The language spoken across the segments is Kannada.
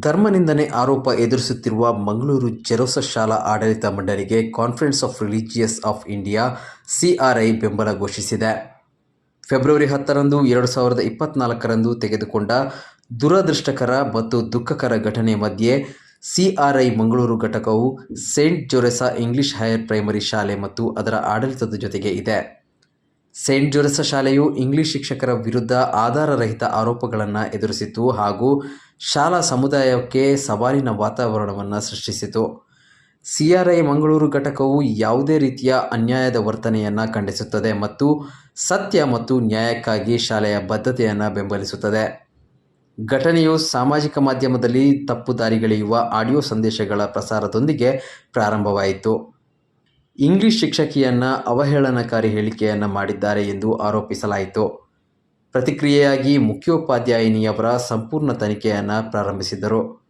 ಧರ್ಮನಿಂದನೆ ಆರೋಪ ಎದುರಿಸುತ್ತಿರುವ ಮಂಗಳೂರು ಜೆರೋಸ ಶಾಲಾ ಆಡಳಿತ ಮಂಡಳಿಗೆ conference of religious of India CRI ಬೆಂಬಲ ಘೋಷಿಸಿದೆ. ಫೆಬ್ರವರಿ ಹತ್ತರಂದು, ಎರಡು ಸಾವಿರದ ಇಪ್ಪತ್ನಾಲ್ಕರಂದು ತೆಗೆದುಕೊಂಡ ದುರದೃಷ್ಟಕರ ಮತ್ತು ದುಃಖಕರ ಘಟನೆ ಮಧ್ಯೆ ಸಿಆರ್ಐ ಮಂಗಳೂರು ಘಟಕವು Saint Gerosa English higher primary ಶಾಲೆ ಮತ್ತು ಅದರ ಆಡಳಿತದ ಜೊತೆಗೆ ಇದೆ. ಸೇಂಟ್ ಜೋರೆಸ ಶಾಲೆಯು ಇಂಗ್ಲಿಷ್ ಶಿಕ್ಷಕರ ವಿರುದ್ಧ ಆಧಾರರಹಿತ ಆರೋಪಗಳನ್ನು ಎದುರಿಸಿತು ಹಾಗೂ ಶಾಲಾ ಸಮುದಾಯಕ್ಕೆ ಸವಾಲಿನ ವಾತಾವರಣವನ್ನು ಸೃಷ್ಟಿಸಿತು. ಸಿ ಆರ್ ಐ ಮಂಗಳೂರು ಘಟಕವು ಯಾವುದೇ ರೀತಿಯ ಅನ್ಯಾಯದ ವರ್ತನೆಯನ್ನು ಖಂಡಿಸುತ್ತದೆ ಮತ್ತು ಸತ್ಯ ಮತ್ತು ನ್ಯಾಯಕ್ಕಾಗಿ ಶಾಲೆಯ ಬದ್ಧತೆಯನ್ನು ಬೆಂಬಲಿಸುತ್ತದೆ. ಘಟನೆಯು ಸಾಮಾಜಿಕ ಮಾಧ್ಯಮದಲ್ಲಿ ತಪ್ಪು ದಾರಿಗೆಳೆಯುವ ಆಡಿಯೋ ಸಂದೇಶಗಳ ಪ್ರಸಾರದೊಂದಿಗೆ ಪ್ರಾರಂಭವಾಯಿತು. ಇಂಗ್ಲಿಷ್ ಶಿಕ್ಷಕಿಯನ್ನು ಅವಹೇಳನಕಾರಿ ಹೇಳಿಕೆಯನ್ನು ಮಾಡಿದ್ದಾರೆ ಎಂದು ಆರೋಪಿಸಲಾಯಿತು. ಪ್ರತಿಕ್ರಿಯೆಯಾಗಿ ಮುಖ್ಯೋಪಾಧ್ಯಾಯಿನಿಯವರ ಸಂಪೂರ್ಣ ತನಿಖೆಯನ್ನು ಪ್ರಾರಂಭಿಸಿದರು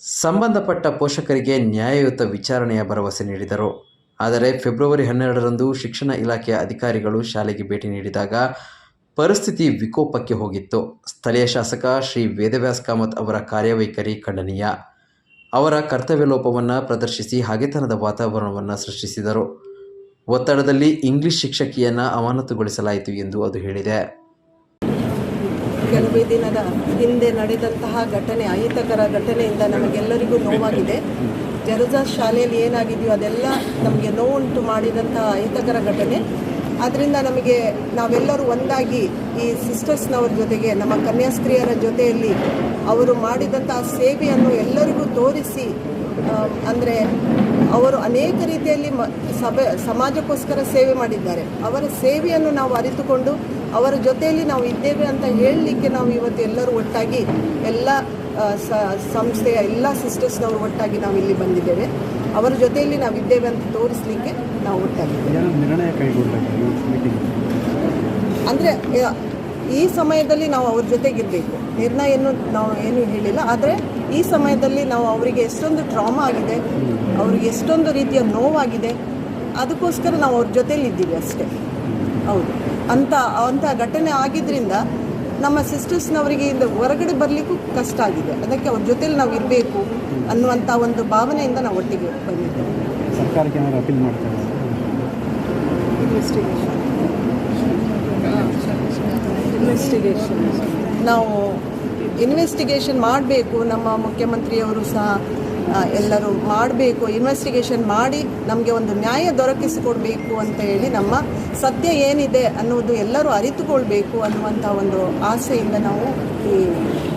ಸಂಬಂಧಪಟ್ಟ ಪೋಷಕರಿಗೆ ನ್ಯಾಯಯುತ ವಿಚಾರಣೆಯ ಭರವಸೆ ನೀಡಿದರು. ಆದರೆ ಫೆಬ್ರವರಿ ಹನ್ನೆರಡರಂದು ಶಿಕ್ಷಣ ಇಲಾಖೆಯ ಅಧಿಕಾರಿಗಳು ಶಾಲೆಗೆ ಭೇಟಿ ನೀಡಿದಾಗ ಪರಿಸ್ಥಿತಿ ವಿಕೋಪಕ್ಕೆ ಹೋಗಿತ್ತು. ಸ್ಥಳೀಯ ಶಾಸಕ ಶ್ರೀ ವೇದವ್ಯಾಸ್ ಕಾಮತ್ ಅವರ ಕಾರ್ಯವೈಖರಿ ಖಂಡನೀಯ. ಅವರ ಕರ್ತವ್ಯ ಲೋಪವನ್ನು ಪ್ರದರ್ಶಿಸಿ ಹಾಗೆತನದ ವಾತಾವರಣವನ್ನು ಸೃಷ್ಟಿಸಿದರು. ಒತ್ತಡದಲ್ಲಿ ಇಂಗ್ಲಿಷ್ ಶಿಕ್ಷಕಿಯನ್ನು ಅಮಾನತುಗೊಳಿಸಲಾಯಿತು ಎಂದು ಅದು ಹೇಳಿದೆ. ಕೆಲವೇ ದಿನದ ಹಿಂದೆ ನಡೆದಂತಹ ಘಟನೆ, ಅಹಿತಕರ ಘಟನೆಯಿಂದ ನಮಗೆಲ್ಲರಿಗೂ ನೋವಾಗಿದೆ. ಜರುಜಾ ಶಾಲೆಯಲ್ಲಿ ಏನಾಗಿದೆಯೋ ಅದೆಲ್ಲ ನಮಗೆ ನೋವುಂಟು ಮಾಡಿದಂತಹ ಅಹಿತಕರ ಘಟನೆ. ಆದ್ದರಿಂದ ನಮಗೆ ನಾವೆಲ್ಲರೂ ಒಂದಾಗಿ ಈ ಸಿಸ್ಟರ್ಸ್ನವ್ರ ಜೊತೆಗೆ, ನಮ್ಮ ಕನ್ಯಾಸ್ತ್ರೀಯರ ಜೊತೆಯಲ್ಲಿ ಅವರು ಮಾಡಿದಂತಹ ಸೇವೆಯನ್ನು ಎಲ್ಲರಿಗೂ ತೋರಿಸಿ ಅಂದರೆ ಅವರು ಅನೇಕ ರೀತಿಯಲ್ಲಿ ಸಭೆ, ಸಮಾಜಕ್ಕೋಸ್ಕರ ಸೇವೆ ಮಾಡಿದ್ದಾರೆ. ಅವರ ಸೇವೆಯನ್ನು ನಾವು ಅರಿತುಕೊಂಡು ಅವರ ಜೊತೆಯಲ್ಲಿ ನಾವು ಇದ್ದೇವೆ ಅಂತ ಹೇಳಲಿಕ್ಕೆ ನಾವು ಇವತ್ತು ಎಲ್ಲರೂ ಒಟ್ಟಾಗಿ ಎಲ್ಲ ಸಂಸ್ಥೆಯ ಎಲ್ಲ ಸಿಸ್ಟರ್ಸ್ನವರು ಒಟ್ಟಾಗಿ ನಾವು ಇಲ್ಲಿ ಬಂದಿದ್ದೇವೆ. ಅವರ ಜೊತೆಯಲ್ಲಿ ನಾವು ಇದ್ದೇವೆ ಅಂತ ತೋರಿಸಲಿಕ್ಕೆ ನಾವು ಮೀಟಿಂಗ್ ಅಂದರೆ ಈ ಸಮಯದಲ್ಲಿ ನಾವು ಅವ್ರ ಜೊತೆಗಿರಬೇಕು. ಏನು ನಾವು ಏನು ಹೇಳಿಲ್ಲ. ಆದರೆ ಈ ಸಮಯದಲ್ಲಿ ನಾವು ಅವರಿಗೆ ಎಷ್ಟೊಂದು ಟ್ರಾಮಾ ಆಗಿದೆ ಅವ್ರಿಗೆ ಎಷ್ಟೊಂದು ರೀತಿಯ ನೋವಾಗಿದೆ ಅದಕ್ಕೋಸ್ಕರ ನಾವು ಅವ್ರ ಜೊತೆಲಿ ಇದ್ದೀವಿ ಅಷ್ಟೇ. ಹೌದು. ಅಂತ ಅಂಥ ಘಟನೆ ಆಗಿದ್ದರಿಂದ ನಮ್ಮ ಸಿಸ್ಟರ್ಸ್ನವರಿಗೆ ಇಂದ ಹೊರಗಡೆ ಬರಲಿಕ್ಕೂ ಕಷ್ಟ ಆಗಿದೆ. ಅದಕ್ಕೆ ಅವ್ರ ಜೊತೆಲಿ ನಾವು ಇರಬೇಕು ಅನ್ನುವಂಥ ಒಂದು ಭಾವನೆಯಿಂದ ನಾವು ಒಟ್ಟಿಗೆ ಬಂದಿದ್ದೇವೆ. ಸರ್ಕಾರಕ್ಕೆ ಅಪೀಲ್ ಇನ್ವೆಸ್ಟಿಗೇಷನ್ ಇನ್ವೆಸ್ಟಿಗೇಷನ್ ನಾವು ಇನ್ವೆಸ್ಟಿಗೇಷನ್ ಮಾಡಬೇಕು. ನಮ್ಮ ಮುಖ್ಯಮಂತ್ರಿಯವರು ಸಹ ಎಲ್ಲರೂ ಮಾಡಬೇಕು ಇನ್ವೆಸ್ಟಿಗೇಷನ್ ಮಾಡಿ ನಮಗೆ ಒಂದು ನ್ಯಾಯ ದೊರಕಿಸಿಕೊಡಬೇಕು ಅಂತ ಹೇಳಿ ನಮ್ಮ ಸತ್ಯ ಏನಿದೆ ಅನ್ನೋದು ಎಲ್ಲರೂ ಅರಿತುಕೊಳ್ಬೇಕು ಅನ್ನುವಂಥ ಒಂದು ಆಸೆಯಿಂದ ನಾವು ಈ